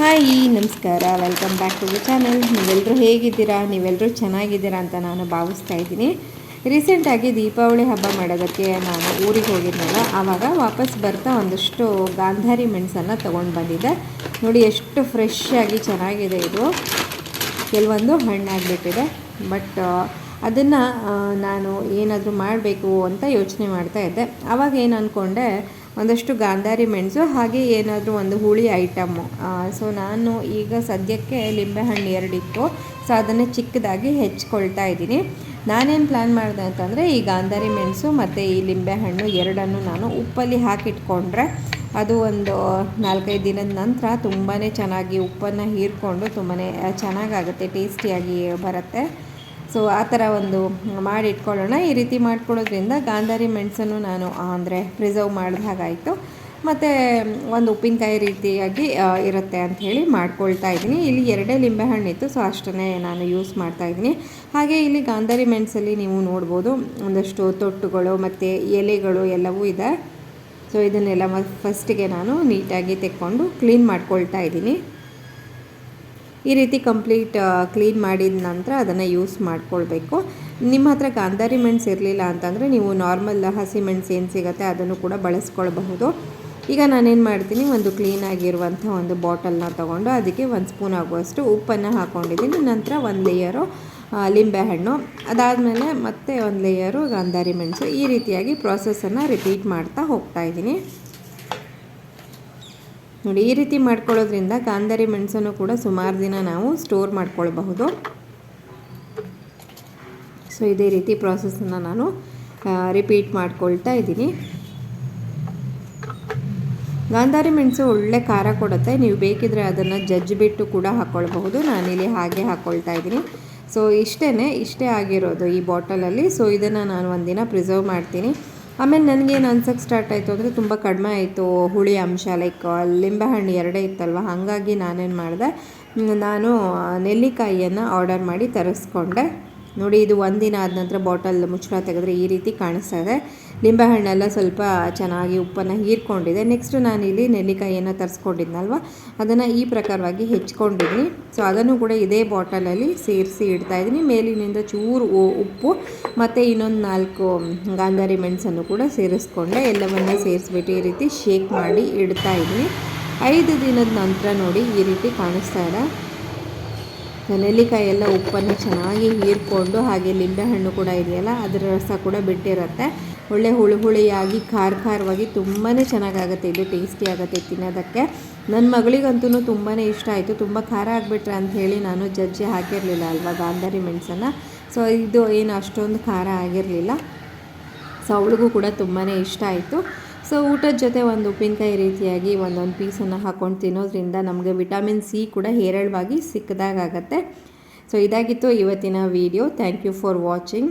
Hi, ನಮಸ್ಕಾರ. Welcome back to the channel ನೀವೆಲ್ಲರೂ ಹೇಗಿದ್ದೀರಾ? ನೀವೆಲ್ಲರೂ ಚೆನ್ನಾಗಿದ್ದೀರಾ ಅಂತ ನಾನು ಭಾವಿಸ್ತಾ ಇದ್ದೀನಿ. ರೀಸೆಂಟಾಗಿ ದೀಪಾವಳಿ ಹಬ್ಬ ಮಾಡೋದಕ್ಕೆ ನಾನು ಊರಿಗೆ ಹೋಗಿದ್ನಲ್ಲ, ಆವಾಗ ವಾಪಸ್ ಬರ್ತಾ ಒಂದಷ್ಟು ಗಾಂಧಾರಿ ಮೆಣಸನ್ನು ತೊಗೊಂಡು ಬಂದಿದ್ದೆ. ನೋಡಿ, ಎಷ್ಟು ಫ್ರೆಶ್ ಆಗಿ ಚೆನ್ನಾಗಿದೆ ಇದು. ಕೆಲವೊಂದು ಹಣ್ಣಾಗಿಬಿಟ್ಟಿದೆ. ಬಟ್ ಅದನ್ನು ನಾನು ಏನಾದರೂ ಮಾಡಬೇಕು ಅಂತ ಯೋಚನೆ ಮಾಡ್ತಾ ಇದ್ದೆ. ಆವಾಗ ಏನು ಅಂದ್ಕೊಂಡೆ ಒಂದಷ್ಟು ಗಾಂಧಾರಿ ಮೆಣಸು, ಹಾಗೆ ಏನಾದರೂ ಒಂದು ಹುಳಿ ಐಟಮ್ಮು ಸೊ ನಾನು ಈಗ ಸದ್ಯಕ್ಕೆ ಲಿಂಬೆಹಣ್ಣು ಎರಡಿತ್ತು. ಸೊ ಅದನ್ನು ಚಿಕ್ಕದಾಗಿ ಹೆಚ್ಕೊಳ್ತಾ ಇದ್ದೀನಿ. ನಾನೇನು ಪ್ಲ್ಯಾನ್ ಮಾಡಿದೆ ಅಂತಂದರೆ, ಈ ಗಾಂಧಾರಿ ಮೆಣಸು ಮತ್ತು ಈ ಲಿಂಬೆಹಣ್ಣು ಎರಡನ್ನು ನಾನು ಉಪ್ಪಲ್ಲಿ ಹಾಕಿಟ್ಕೊಂಡ್ರೆ, ಅದು ಒಂದು ನಾಲ್ಕೈದು ದಿನದ ನಂತರ ತುಂಬಾ ಚೆನ್ನಾಗಿ ಉಪ್ಪನ್ನು ಹೀರ್ಕೊಂಡು ತುಂಬಾ ಚೆನ್ನಾಗಾಗುತ್ತೆ, ಟೇಸ್ಟಿಯಾಗಿ ಬರುತ್ತೆ. ಸೊ ಆ ಥರ ಒಂದು ಮಾಡಿ ಇಟ್ಕೊಳ್ಳೋಣ. ಈ ರೀತಿ ಮಾಡ್ಕೊಳ್ಳೋದ್ರಿಂದ ಗಾಂಧಾರಿ ಮೆಣಸನ್ನು ನಾನು ಅಂದರೆ ಪ್ರಿಸರ್ವ್ ಮಾಡಿದ ಹಾಗಾಯಿತು. ಮತ್ತು ಒಂದು ಉಪ್ಪಿನಕಾಯಿ ರೀತಿಯಾಗಿ ಇರುತ್ತೆ ಅಂತ ಹೇಳಿ ಮಾಡ್ಕೊಳ್ತಾ ಇದ್ದೀನಿ. ಇಲ್ಲಿ ಎರಡೇ ಲಿಂಬೆಹಣ್ಣಿತ್ತು ಸೊ ಅಷ್ಟನ್ನೇ ನಾನು ಯೂಸ್ ಮಾಡ್ತಾ ಇದ್ದೀನಿ. ಹಾಗೆ ಇಲ್ಲಿ ಗಾಂಧಾರಿ ಮೆಣಸಲ್ಲಿ ನೀವು ನೋಡ್ಬೋದು, ಒಂದಷ್ಟು ತೊಟ್ಟುಗಳು ಮತ್ತು ಎಲೆಗಳು ಎಲ್ಲವೂ ಇದೆ. ಸೊ ಇದನ್ನೆಲ್ಲ ಫಸ್ಟಿಗೆ ನಾನು ನೀಟಾಗಿ ತೆಕ್ಕೊಂಡು ಕ್ಲೀನ್ ಮಾಡ್ಕೊಳ್ತಾ ಇದ್ದೀನಿ. ಈ ರೀತಿ ಕಂಪ್ಲೀಟ್ ಕ್ಲೀನ್ ಮಾಡಿದ ನಂತರ ಅದನ್ನು ಯೂಸ್ ಮಾಡ್ಕೊಳ್ಬೇಕು. ನಿಮ್ಮ ಹತ್ರ ಗಾಂಧಾರಿ ಮೆಣಸು ಇರಲಿಲ್ಲ ಅಂತಂದರೆ ನೀವು ನಾರ್ಮಲ್ ಹಸಿ ಮೆಣಸು ಏನು ಸಿಗುತ್ತೆ ಅದನ್ನು ಕೂಡ ಬಳಸ್ಕೊಳ್ಬಹುದು. ಈಗ ನಾನೇನು ಮಾಡ್ತೀನಿ, ಒಂದು ಕ್ಲೀನಾಗಿರುವಂಥ ಒಂದು ಬಾಟಲ್ನ ತೊಗೊಂಡು ಅದಕ್ಕೆ ಒಂದು ಸ್ಪೂನ್ ಆಗುವಷ್ಟು ಉಪ್ಪನ್ನು ಹಾಕ್ಕೊಂಡಿದ್ದೀನಿ ನಂತರ ಒಂದು ಲೇಯರು ಲಿಂಬೆಹಣ್ಣು ಅದಾದಮೇಲೆ ಮತ್ತೆ ಒಂದು ಲೇಯರು ಗಾಂಧಾರಿ ಮೆಣಸು. ಈ ರೀತಿಯಾಗಿ ಪ್ರಾಸೆಸನ್ನು ರಿಪೀಟ್ ಮಾಡ್ತಾ ಹೋಗ್ತಾ ಇದ್ದೀನಿ. ನೋಡಿ, ಈ ರೀತಿ ಮಾಡ್ಕೊಳ್ಳೋದ್ರಿಂದ ಗಾಂಧಾರಿ ಮೆಣಸನ್ನು ಕೂಡ ಸುಮಾರು ದಿನ ನಾವು ಸ್ಟೋರ್ ಮಾಡ್ಕೊಳ್ಬಹುದು. ಸೊ ಇದೇ ರೀತಿ ಪ್ರಾಸೆಸ್ಸನ್ನು ನಾನು ರಿಪೀಟ್ ಮಾಡ್ಕೊಳ್ತಾ ಇದ್ದೀನಿ. ಗಾಂಧಾರಿ ಮೆಣಸು ಒಳ್ಳೆ ಖಾರ ಕೊಡುತ್ತೆ. ನೀವು ಬೇಕಿದ್ರೆ ಅದನ್ನು ಜಜ್ಜಿಬಿಟ್ಟು ಕೂಡ ಹಾಕ್ಕೊಳ್ಬಹುದು ನಾನಿಲ್ಲಿ ಹಾಗೆ ಹಾಕ್ಕೊಳ್ತಾ ಇದ್ದೀನಿ. ಸೊ ಇಷ್ಟೇ ಇಷ್ಟೇ ಆಗಿರೋದು ಈ ಬಾಟಲಲ್ಲಿ ಸೊ ಇದನ್ನು ನಾನು ಒಂದಿನ ಪ್ರಿಸರ್ವ್ ಮಾಡ್ತೀನಿ. ಆಮೇಲೆ ನನಗೇನು ಅನ್ಸಕ್ಕೆ ಸ್ಟಾರ್ಟ್ ಆಯಿತು ಅಂದರೆ ತುಂಬ ಕಡಿಮೆ ಆಯಿತು. ಹುಳಿ ಅಂಶ ಲೈಕ್ ಲಿಂಬೆಹಣ್ಣು ಎರಡೇ ಇತ್ತಲ್ವ? ಹಾಗಾಗಿ ನಾನೇನು ಮಾಡಿದೆ ನಾನು ನೆಲ್ಲಿಕಾಯಿಯನ್ನು ಆರ್ಡರ್ ಮಾಡಿ ತರಿಸ್ಕೊಂಡೆ. ನೋಡಿ, ಇದು ಒಂದಿನ ಆದ ನಂತರ ಬಾಟಲ್ ಮುಚ್ಚಳ ತೆಗೆದ್ರೆ ಈ ರೀತಿ ಕಾಣಿಸ್ತಾ ಇದೆ. ಲಿಂಬೆಹಣ್ಣೆಲ್ಲ ಸ್ವಲ್ಪ ಚೆನ್ನಾಗಿ ಉಪ್ಪನ್ನು ಹೀರ್ಕೊಂಡಿದೆ. ನೆಕ್ಸ್ಟ್ ನಾನಿಲ್ಲಿ ನೆಲ್ಲಿಕಾಯಿಯನ್ನು ತರಿಸ್ಕೊಂಡಿದ್ನಲ್ವ? ಅದನ್ನು ಈ ಪ್ರಕಾರವಾಗಿ ಹೆಚ್ಕೊಂಡಿದ್ದೀನಿ ಸೊ ಅದನ್ನು ಕೂಡ ಇದೇ ಬಾಟಲಲ್ಲಿ ಸೇರಿಸಿ ಇಡ್ತಾಯಿದ್ದೀನಿ ಮೇಲಿನಿಂದ ಚೂರು ಉಪ್ಪು, ಮತ್ತು ಇನ್ನೊಂದು ನಾಲ್ಕು ಗಾಂಧಾರಿ ಮೆಣಸನ್ನು ಕೂಡ ಸೇರಿಸ್ಕೊಂಡೆ. ಎಲ್ಲವನ್ನು ಸೇರಿಸ್ಬಿಟ್ಟು ಈ ರೀತಿ ಶೇಕ್ ಮಾಡಿ ಇಡ್ತಾ ಇದ್ದೀನಿ. ಐದು ದಿನದ ನಂತರ ನೋಡಿ ಈ ರೀತಿ ಕಾಣಿಸ್ತಾ ಇದೆ. ನೆಲ್ಲಿಕಾಯಿ ಎಲ್ಲ ಉಪ್ಪನ್ನು ಚೆನ್ನಾಗಿ ಹೀರ್ಕೊಂಡು, ಹಾಗೆ ಲಿಂಬೆಹಣ್ಣು ಕೂಡ ಇದೆಯಲ್ಲ, ಅದರ ರಸ ಕೂಡ ಬಿಟ್ಟಿರುತ್ತೆ. ಒಳ್ಳೆ ಹುಳಿ ಹುಳಿಯಾಗಿ, ಖಾರ ಖಾರವಾಗಿ ತುಂಬಾ ಚೆನ್ನಾಗಾಗುತ್ತೆ. ಇದು ಟೇಸ್ಟಿ ಆಗುತ್ತೆ ತಿನ್ನೋದಕ್ಕೆ. ನನ್ನ ಮಗಳಿಗಂತೂ ತುಂಬಾ ಇಷ್ಟ ಆಯಿತು. ತುಂಬ ಖಾರ ಆಗಿಬಿಟ್ರೆ ಅಂತ ಹೇಳಿ ನಾನು ಜಜ್ಜಿ ಹಾಕಿರಲಿಲ್ಲ ಅಲ್ವಾ ಗಾಂಧಾರಿ ಮೆಣಸನ್ನು. ಸೊ ಇದು ಏನು ಅಷ್ಟೊಂದು ಖಾರ ಆಗಿರಲಿಲ್ಲ. ಸೊ ಅವಳಿಗೂ ಕೂಡ ತುಂಬಾ ಇಷ್ಟ ಆಯಿತು. ಸೊ ಊಟದ ಜೊತೆ ಒಂದು ಉಪ್ಪಿನಕಾಯಿ ರೀತಿಯಾಗಿ ಒಂದೊಂದು ಪೀಸನ್ನು ಹಾಕ್ಕೊಂಡು ತಿನ್ನೋದ್ರಿಂದ ನಮಗೆ ವಿಟಮಿನ್ ಸಿ ಕೂಡ ಹೇರಳವಾಗಿ ಸಿಕ್ಕದಾಗತ್ತೆ ಸೊ ಇದಾಗಿತ್ತು ಇವತ್ತಿನ video thank you for watching